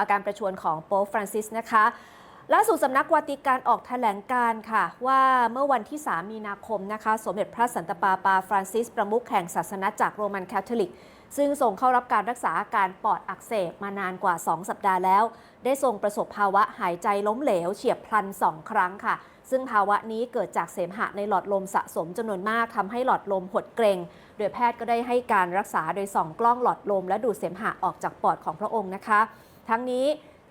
อาการประชวรของโป๊ปฟรานซิสนะคะล่าสุดสำนักวาติกันออกแถลงการ์ค่ะ ว่าเมื่อวันที่ 3 มีนาคมนะคะ สมเด็จพระสันตะปาปาฟรานซิส ประมุขแห่งศาสนาจักโรมันคาทอลิก ซึ่งส่งเข้ารับการรักษาอาการปอดอักเสบมานานกว่า 2 สัปดาห์แล้ว ได้ทรงประสบภาวะหายใจล้มเหลว เฉียบพลัน 2 ครั้งค่ะ ซึ่งภาวะนี้เกิดจากเสมหะในหลอดลมสะสมจำนวนมากทำให้หลอดลมหดเกรงโดยแพทย์ก็ได้ให้การรักษาโดยส่องกล้องหลอดลม และดูดเสมหะออกจากปอดของพระองค์นะคะ ทั้งนี้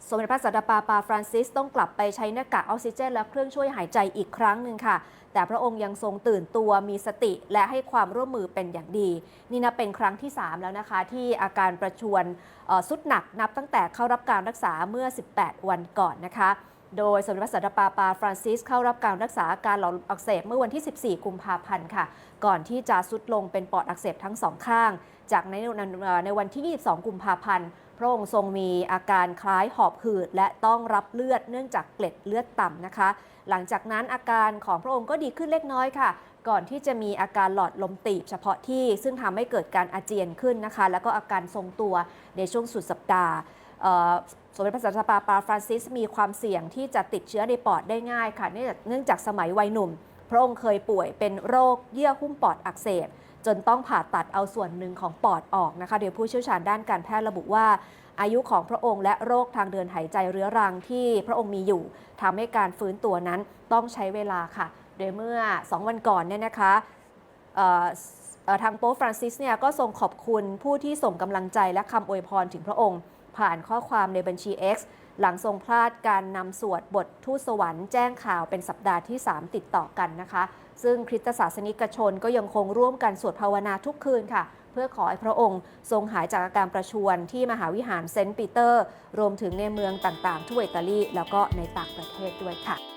สมเด็จพระสันตะปาปาฟรานซิสต้องกลับไปใช้หน้ากากออกซิเจน และเครื่องช่วยหายใจอีกครั้งหนึ่งค่ะ แต่พระองค์ยังทรงตื่นตัวมีสติและให้ความร่วมมือเป็นอย่างดี นี่นะเป็นครั้งที่ 3 แล้วนะคะ ที่อาการประชวนสุดหนักนับตั้งแต่เข้ารับการรักษาเมื่อ 18 วันก่อนนะคะ โดยสมเด็จพระสันตะปาปาฟรานซิสเข้ารับการรักษาอาการหลอดอักเสบเมื่อวันที่ 14 กุมภาพันธ์ค่ะ ก่อนที่จะสุดลงเป็นปอดอักเสบทั้งสองข้าง จากในในวันที่ 22 กุมภาพันธ์ พระองค์ทรงมีอาการคล้ายหอบหืด และต้องรับเลือดเนื่องจากเกล็ดเลือดต่ำนะคะ หลังจากนั้นอาการของพระองค์ก็ดีขึ้นเล็กน้อยค่ะ ก่อนที่จะมีอาการหลอดลมตีบเฉพาะที่ซึ่งทำให้เกิดการอาเจียนขึ้นนะคะ แล้วก็อาการทรงตัวในช่วงสุดสัปดาห์สมเด็จพระสันตะปาปาฟรานซิส มีความเสี่ยงที่จะติดเชื้อในปอดได้ง่ายค่ะเนื่องจากสมัยวัยหนุ่ม พระองค์เคยป่วยเป็นโรคเยื่อหุ้มปอดอักเสบ จนต้องผ่าตัดเอาส่วนหนึ่งของปอดออกนะคะโดยผู้เชี่ยวชาญด้านการแพทย์ระบุว่า อายุของพระองค์และโรคทางเดินหายใจเรื้อรังที่พระองค์มีอยู่ทำให้การฟื้นตัวนั้นต้องใช้เวลาค่ะ โดยเมื่อ 2 วันก่อนเนี่ยนะคะทางโป๊ฟรานซิสเนี่ยก็ทรงขอบคุณผู้ที่ส่งกำลังใจและคำอวยพรถึงพระองค์ ผ่านข้อความในบัญชี X หลังทรงพลาดการนำสวดบททูตสวรรค์แจ้งข่าวเป็นสัปดาห์ที่ 3 ติดต่อกันนะคะ ซึ่งคริสตศาสนิกชนก็ยังคงร่วมกันสวดภาวนาทุกคืนค่ะ เพื่อขอให้พระองค์ทรงหายจากอาการประชวนที่มหาวิหารเซนต์ปีเตอร์ รวมถึงในเมืองต่างๆ ทั่วอิตาลีแล้วก็ในต่างประเทศด้วยค่ะ